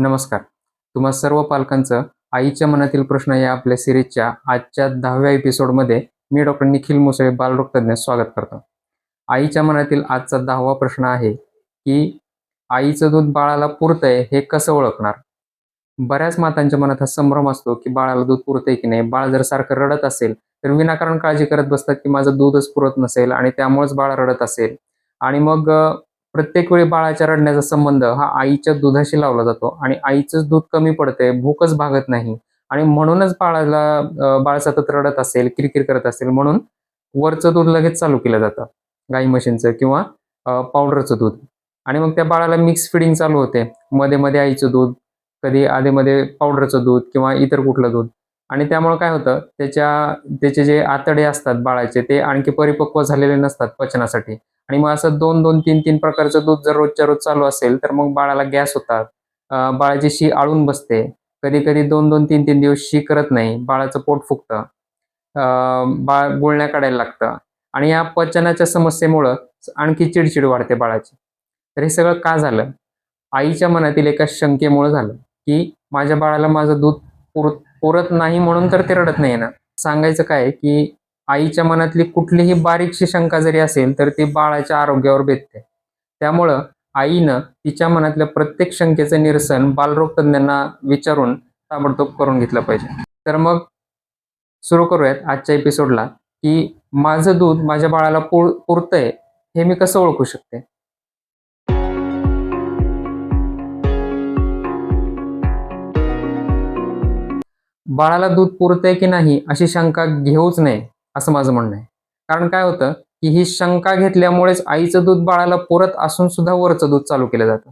नमस्कार. तुम्हा सर्व पालकांचं आईच्या मनातील प्रश्न या आपल्या सिरीजच्या आजच्या दहाव्या एपिसोडमध्ये मी डॉक्टर निखिल मुसळे बालरोगतज्ञ स्वागत करतो. आईच्या मनातील आजचा दहावा प्रश्न आहे की आईचं दूध बाळाला पुरतंय हे कसं ओळखणार? बऱ्याच मातांच्या मनात हा संभ्रम असतो की बाळाला दूध पुरतंय की नाही? बाळ जर सारखं रडत असेल तर विनाकारण काळजी करत बसतात की माझं दूधच पुरत नसेल आणि त्यामुळेच बाळ रडत असेल. आणि मग प्रत्येक वेळी बाळाच्या रडण्याचा संबंध हा आईच्या दुधाशी लावला जातो आणि आईचंच दूध कमी पडते भूकच भागत नाही. आणि म्हणूनच बाळाला बाळ सतत रडत असेल किरकिर करत असेल म्हणून वरचं दूध लगेच चालू केलं जातं. गाई म्हशींचं किंवा पावडरचं दूध. आणि मग त्या बाळाला मिक्स फिडिंग चालू होते. मध्ये मध्ये आईचं दूध कधी आधीमध्ये पावडरचं दूध किंवा इतर कुठलं दूध. आणि त्यामुळे काय होतं त्याच्या त्याचे जे आतडे असतात बाळाचे ते आणखी परिपक्व झालेले नसतात पचनासाठी. आणि मग असं दोन दोन तीन तीन प्रकारचं दूध जर रोजच्या रोज चालू असेल तर मग बाळाला गॅस होतात. बाळाची शी आळून बसते. कधी कधी दोन दोन तीन तीन दिवस शी करत नाही. बाळाचं पोट फुगतं. बाळ गुळण्या काढायला लागतं. आणि या पचनाच्या समस्येमुळं आणखी चिडचिड वाढते बाळाची. तर हे सगळं का झालं? आईच्या मनातील एका शंकेमुळं झालं की माझ्या बाळाला माझं दूध पुर पुरत नाही म्हणून तर ते रडत नाही ना. सांगायचं काय की आईच्या मनातली कुठलीही बारीकशी शंका जरी असेल तर ती बाळाच्या आरोग्यावर बेतते. त्यामुळं आईनं तिच्या मनातल्या प्रत्येक शंकेचं निरसन बालरोग तज्ञांना विचारून ताबडतोब करून घेतलं पाहिजे. तर मग सुरू करूयात आजच्या एपिसोडला की माझं दूध माझ्या बाळाला पुर पुरतंय हे मी कसं ओळखू शकते? बाळाला दूध पुरतंय की नाही अशी शंका घेऊच नये. असं माझं म्हणणं आहे. कारण काय होतं की ही शंका घेतल्यामुळेच आईचं दूध बाळाला पुरत असून सुद्धा वरचं दूध चालू केलं जातं.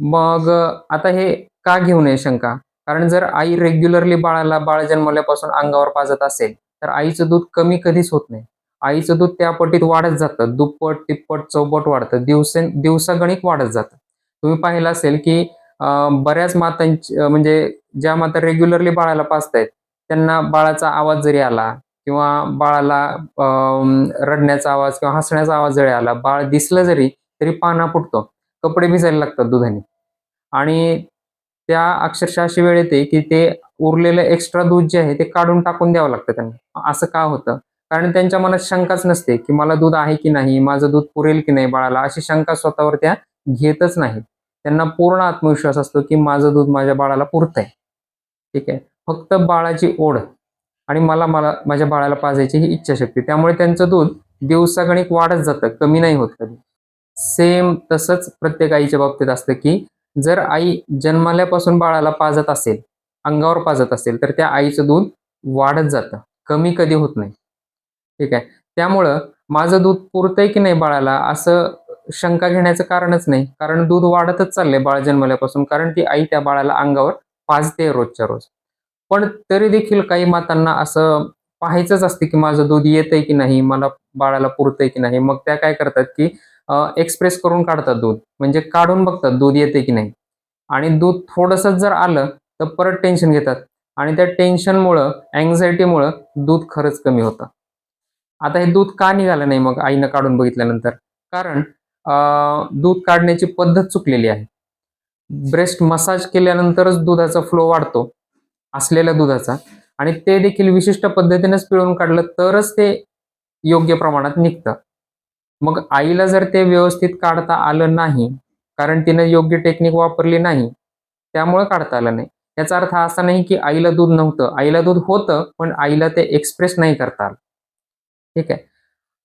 मग आता हे का घेऊ नये शंका? कारण जर आई रेग्युलरली बाळाला बाळ जन्मल्यापासून अंगावर पाजत असेल तर आईचं दूध कमी कधीच होत नाही. आईचं दूध त्या पटीत वाढत जातं. दुप्पट तिप्पट चौपट वाढतं. दिवसे दिवसागणिक वाढत जातं. तुम्ही पाहिलं असेल की बऱ्याच मातांची म्हणजे ज्या माता रेग्युलरली बाळाला पाजतायत त्यांना बाळाचा आवाज जरी आला किंवा बाळाला रडण्याचा आवाज किंवा हसण्याचा आवाज जरी आला बाळ दिसलं जरी तरी पाना फुटतो. कपडे भिजायला लागतात दुधाने. आणि त्या अक्षरशः अशी वेळ येते की ते उरलेलं एक्स्ट्रा दूध जे आहे ते काढून टाकून द्यावं लागतं त्यांना. असं का होतं? कारण त्यांच्या मनात शंकाच नसते की मला दूध आहे की नाही माझं दूध पुरेल की नाही बाळाला? अशी शंका स्वतःवर त्या घेतच नाही त्यांना पूर्ण आत्मविश्वास असतो की माझं दूध माझ्या बाळाला पुरतंय. ठीक आहे? फक्त बाळाची ओढ. आणि मला मला माझ्या बाळाला पाजायची ही इच्छाशक्ती. त्यामुळे त्यांचं दूध दिवसागणिक वाढत जातं कमी नाही होत कधी. सेम तसंच प्रत्येक आईच्या बाबतीत असतं की जर आई जन्माल्यापासून बाळाला पाजत असेल अंगावर पाजत असेल तर त्या आईचं दूध वाढत जातं. कमी कधी होत नाही. ठीक आहे? त्यामुळं माझं दूध पुरतंय की नाही बाळाला असं शंका घेण्याचं कारणच नाही. कारण दूध वाढतच चाललंय बाळ जन्मल्यापासून कारण ती आई त्या बाळाला अंगावर पाजते रोजच्या रोज. पण तरी देखील काही मातांना असं पाहायचंच असते की माझं दूध येतंय की नाही मला बाळाला पुरतंय की नाही. मग त्या काय करतात की एक्सप्रेस करून काढतात दूध. म्हणजे काढून बघतात दूध येते की नाही. आणि दूध थोडंसं जर आलं तर परत टेन्शन घेतात. आणि त्या टेन्शनमुळं अँझायटीमुळं दूध खरंच कमी होतं. आता हे दूध का निघालं नाही मग आईनं काढून बघितल्यानंतर? कारण दूध काढण्याची पद्धत चुकलेली आहे. ब्रेस्ट मसाज केल्यानंतरच दुधाचा फ्लो वाढतो. असलेल्या दुधाचा. आणि ते देखील विशिष्ट पद्धतीनेच पिळून काढलं तरच ते योग्य प्रमाणात निघतं. मग आईला जर ते व्यवस्थित काढता आलं नाही कारण तिनं योग्य टेक्निक वापरली नाही त्यामुळे काढता आलं नाही. याचा अर्थ असा नाही की आईला दूध नव्हतं. आईला दूध होतं पण आईला ते एक्सप्रेस नाही करता आलं. ठीक आहे?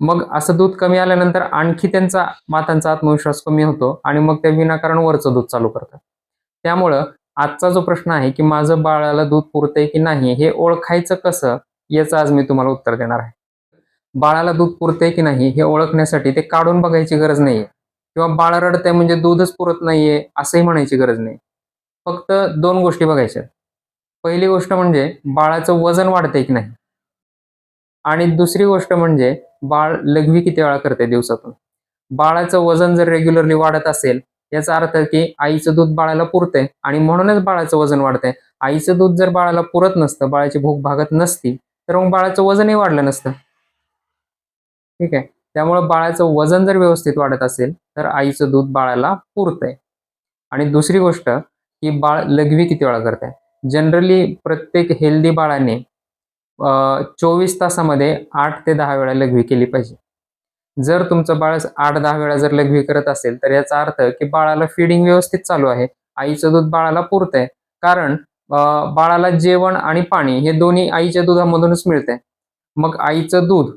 मग असं दूध कमी आल्यानंतर आणखी त्यांचा मातांचा आत्मविश्वास कमी होतो आणि मग ते विनाकारण वरचं दूध चालू करतात. त्यामुळं आजचा जो प्रश्न आहे की माझं बाळाला दूध पुरतंय की नाही हे ओळखायचं कसं? याचं आज मी तुम्हाला उत्तर देणार आहे. बाळाला दूध पुरतंय की नाही हे ओळखण्यासाठी ते काढून बघायची गरज नाहीये. किंवा बाळ रडतंय म्हणजे दूधच पुरत नाहीये असंही म्हणायची गरज नाही. फक्त दोन गोष्टी बघायच्या पहिली गोष्ट म्हणजे बाळाचं वजन वाढतंय की नाही? आणि दुसरी गोष्ट म्हणजे बाळ लघवी किती वेळा करते दिवसातून? बाळाचं वजन जर रेग्युलरली वाढत असेल याचा अर्थ की आईचं दूध बाळाला पुरतंय आणि म्हणूनच बाळाचं वजन वाढतंय. आईचं दूध जर बाळाला पुरत नसतं बाळाची भूक भागत नसती तर मग बाळाचं वजनही वाढलं नसतं. ठीक आहे? त्यामुळे बाळाचं वजन जर व्यवस्थित वाढत असेल तर आईचं दूध बाळाला पुरतंय. आणि दुसरी गोष्ट की बाळ लघवी किती वेळा करत आहे जनरली प्रत्येक हेल्दी बाळाने चोवीस तासामध्ये आठ ते दहा वेळा लघवी केली पाहिजे. जर तुमचं बाळ आठ दहा वेळा जर लघवी करत असेल तर याचा अर्थ की बाळाला फिडिंग व्यवस्थित चालू आहे. आईचं दूध बाळाला पुरतंय. कारण बाळाला जेवण आणि पाणी हे दोन्ही आईच्या दुधामधूनच मिळते मग आईचं दूध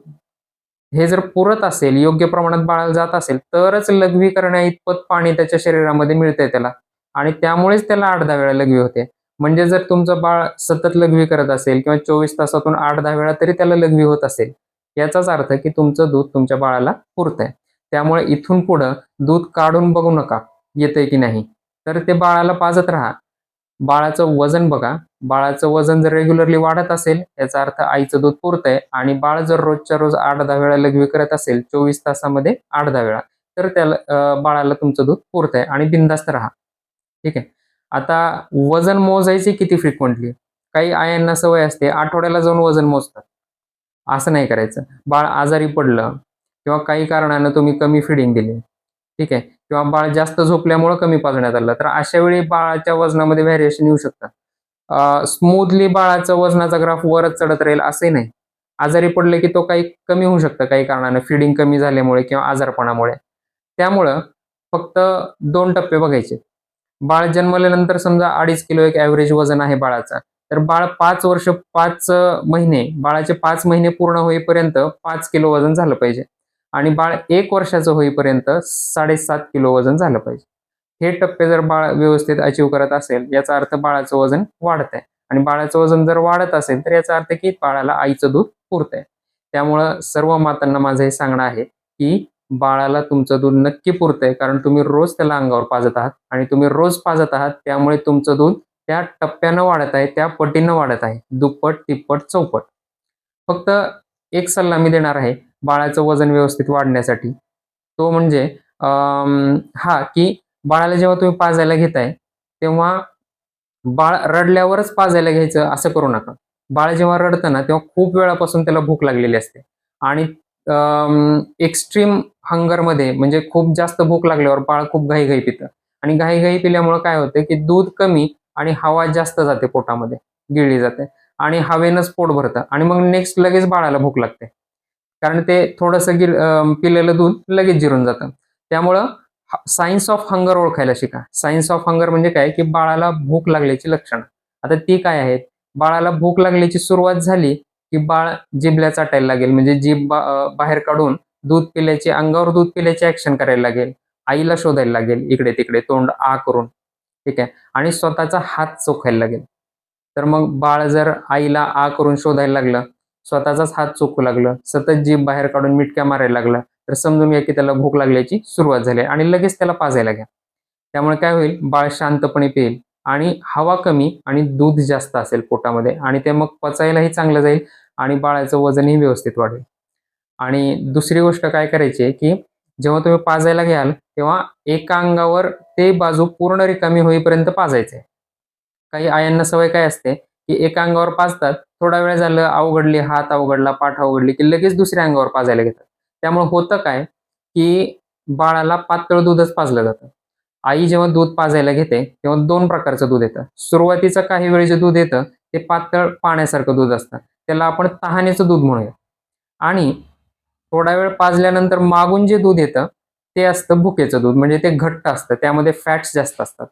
हे जर पुरत असेल योग्य प्रमाणात बाळाला जात असेल तरच लघवी करण्या इतपत पाणी त्याच्या शरीरामध्ये मिळतंय त्याला. आणि त्यामुळेच त्याला आठ दहा वेळा लघवी होते. म्हणजे जर तुमचं बाळ सतत लघवी करत असेल किंवा चोवीस तासातून आठ दहा वेळा तरी त्याला लघवी होत असेल. याचाच अर्थ की तुमचं दूध तुमच्या बाळाला पुरतंय. त्यामुळे इथून पुढं दूध काढून बघू नका येतंय की नाही. तर ते बाळाला पाजत राहा. बाळाचं वजन बघा. बाळाचं वजन जर रेग्युलरली वाढत असेल याचा अर्थ आईचं दूध पुरतंय आणि बाळ जर रोजच्या रोज आठ दहा वेळा लघवी करत असेल चोवीस तासामध्ये आठ दहा वेळा तर त्याला बाळाला तुमचं दूध पुरतंय आणि बिंदास्त राहा. ठीक आहे? आता वजन मोजायचे किती फ्रिक्वेंटली काही आयांना सवय असते आठवड्याला जाऊन वजन मोजतात. असं नाही करायचं. बाळ आजारी पडलं किंवा काही कारणानं तुम्ही कमी फिडिंग दिली ठीक आहे? किंवा बाळ जास्त झोपल्यामुळे कमी पाजण्यात आलं तर अशा वेळी बाळाच्या वजनामध्ये व्हॅरिएशन येऊ शकतं. स्मूथली बाळाचं वजनाचा ग्राफ वरच चढत राहील असंही नाही. आजारी पडले की तो काही कमी होऊ शकतं काही कारणानं फिडिंग कमी झाल्यामुळे किंवा आजारपणामुळे. त्यामुळं फक्त दोन टप्पे बघायचे. बाळ जन्मल्यानंतर समजा अडीच किलो एक ॲव्हरेज वजन आहे बाळाचा. तर बाळ पाच वर्ष पाच महिने बाळाचे पाच महिने पूर्ण होईपर्यंत पाच किलो वजन झालं पाहिजे. आणि बाळ एक वर्षाचं होईपर्यंत साडेसात किलो वजन झालं पाहिजे. हे टप्पे जर बाळ व्यवस्थित अचीव करत असेल याचा अर्थ बाळाचं वजन वाढत आहे आणि बाळाचं वजन जर वाढत असेल तर याचा अर्थ की बाळाला आईचं दूध पुरत आहे त्यामुळं सर्व मातांना माझं हे सांगणं आहे की बाळाला तुमचं दूध नक्की पुरतंय कारण तुम्ही रोज त्याला अंगावर पाजत आहात. आणि तुम्ही रोज पाजत आहात त्यामुळे तुमचं दूध त्या टप्प्यानं वाढत आहे त्या पटीनं वाढत आहे. दुप्पट तिप्पट चौपट. फक्त एक सल्ला मी देणार आहे बाळाचं वजन व्यवस्थित वाढण्यासाठी. तो म्हणजे अं, हा की बाळाला जेव्हा तुम्ही पाजायला घेताय तेव्हा बाळ रडल्यावरच पाजायला घ्यायचं असं करू नका. बाळ जेव्हा रडतं ना तेव्हा खूप वेळापासून त्याला भूक लागलेली असते. आणि एक्स्ट्रीम हंगरमध्ये म्हणजे खूप जास्त भूक लागल्यावर बाळ खूप घाईघाई पितं. आणि घाईघाई पिल्यामुळे काय होतं की दूध कमी आणि हवा जास्त जाते पोटामध्ये गिळली जाते. आणि हवेनंच पोट भरतं. आणि मग नेक्स्ट लगेच बाळाला भूक लागते. कारण ते थोडंसं गिर पिलेलं दूध लगेच जिरून जातं. त्यामुळं सायन्स ऑफ हंगर ओळखायला शिका. सायन्स ऑफ हंगर म्हणजे काय? की बाळाला भूक लागल्याची लक्षणं. आता ती काय आहेत? बाळाला भूक लागल्याची सुरुवात झाली की बाळ जिबल्या चाटायला लागेल. म्हणजे जीभ बा- बाहेर काढून दूध पिल्याची अंगावर दूध पिल्याची ऍक्शन करायला लागेल. आईला शोधायला लागेल. इकडे तिकडे तोंड आ करून. ठीक आहे? आणि स्वतःचा हात चोखायला लागेल. तर मग बाळ जर आईला आ करून शोधायला लागलं स्वतःचाच हात चोखू लागलं सतत जीभ बाहेर काढून मिटक्या मारायला लागलं तर समजून घ्या की त्याला भूक लागल्याची सुरुवात झाली आणि लगेच त्याला पाजायला घ्या. त्यामुळे काय होईल? बाळ शांतपणे पिईल आणि हवा कमी आणि दूध जास्त असेल पोटामध्ये आणि ते मग पचायलाही चांगलं जाईल आणि बाळाचं वजनही व्यवस्थित वाढेल. आणि दुसरी गोष्ट काय करायची आहे की जेव्हा तुम्ही पाजायला घ्याल तेव्हा एका अंगावर ते बाजू पूर्ण रिकामी होईपर्यंत पाजायचे. काही आयांना सवय काय असते की एका अंगावर पाजतात थोडा वेळ झालं अवघडली हात अवघडला पाठ अवघडली की लगेच दुसऱ्या अंगावर पाजायला घेतात. त्यामुळे होतं काय की बाळाला पातळ दूधच पाजलं जातं. आई जेव्हा दूध पाजायला घेते तेव्हा दोन प्रकारचं दूध येतं. सुरुवातीचं काही वेळ जे दूध येतं ते पातळ पाण्यासारखं दूध असतं. त्याला आपण तहानेचं दूध म्हणूया. आणि थोडा वेळ पाजल्यानंतर मागून जे दूध येतं ते असतं भुकेचं दूध. म्हणजे ते घट्ट असतं. त्यामध्ये फॅट्स जास्त असतात.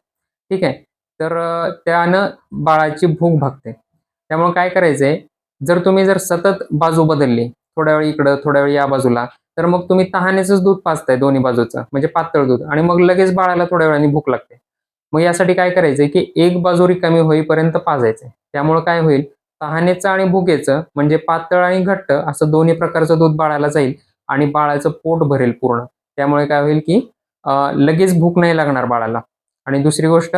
ठीक आहे? तर त्यानं बाळाची भूक भागते. त्यामुळे काय करायचंय? जर तुम्ही जर सतत बाजू बदलली थोड्या वेळ इकडं थोड्या वेळ या बाजूला तर मग तुम्ही तहानेचंच दूध पाजताय दोन्ही बाजूचं. म्हणजे पातळ दूध. आणि मग लगेच बाळाला थोड्या वेळाने भूक लागते. मग यासाठी काय करायचंय की एक बाजू रिकामी होईपर्यंत पाजायचंय. त्यामुळे काय होईल? तहानेचं आणि भुकेचं म्हणजे पातळ आणि घट्ट असं दोन्ही प्रकारचं दूध बाळाला जाईल आणि बाळाचं पोट भरेल पूर्ण. त्यामुळे काय होईल की लगेच भूक नाही लागणार बाळाला. आणि दुसरी गोष्ट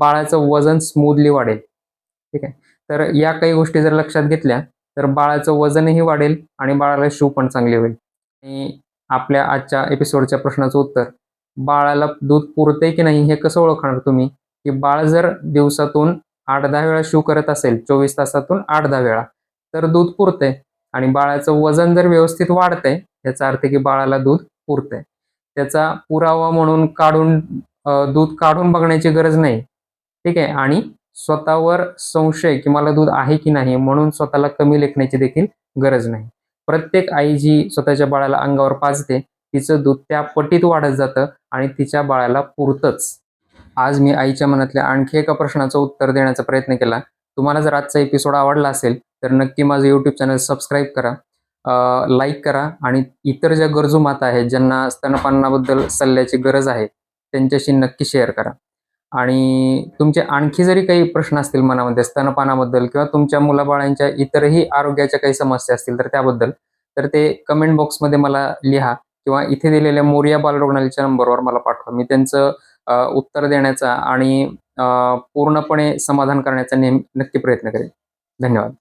बाळाचं वजन स्मूथली वाढेल. ठीक आहे? तर या काही गोष्टी जर लक्षात घेतल्या तर बाळाचं वजनही वाढेल आणि बाळाला शिव पण चांगली होईल. आणि आपल्या आजच्या एपिसोडच्या प्रश्नाचं उत्तर बाळाला दूध पुरते की नाही हे कसं ओळखणार तुम्ही? की बाळ जर दिवसातून आठ दहा वेळा शिव करत असेल चोवीस तासातून आठ दहा वेळा. तर दूध पुरतंय आणि बाळाचं वजन जर व्यवस्थित वाढतंय याचा अर्थ की बाळाला दूध पुरतंय त्याचा पुरावा म्हणून काढून दूध काढून बघण्याची गरज नाही. ठीक आहे? आणि स्वतःवर संशय की मला दूध आहे की नाही म्हणून स्वतःला कमी लेखण्याची देखील गरज नाही. प्रत्येक आई जी स्वतःच्या बाळाला अंगावर पाजते तिचं दूध त्या पटीत वाढत जातं आणि तिच्या बाळाला पुरतच. आज मी आईच्या मनातल्या आणखी एका प्रश्नाचं उत्तर देण्याचा प्रयत्न केला. तुम्हाला जर आजचा एपिसोड आवडला असेल तर नक्की माझं यूट्यूब चॅनल सबस्क्राईब करा. लाईक करा आणि इतर ज्या गरजू माता आहेत ज्यांना स्तनपानाबद्दल सल्ल्याची गरज आहे त्यांच्याशी नक्की शेअर करा. आणि तुमचे आणखी जरी काही प्रश्न असतील मनामध्ये स्तनपानाबद्दल किंवा तुमच्या मुलाबाळांच्या इतरही आरोग्याच्या काही समस्या असतील तर त्याबद्दल तर ते कमेंट बॉक्समध्ये मला लिहा किंवा इथे दिलेल्या मोरिया बालरुग्णालयाच्या नंबरवर मला पाठवा. मी त्यांचं उत्तर देण्याचा आणि पूर्णपणे समाधान करण्याचा नेहमी नक्की प्रयत्न करेन. धन्यवाद.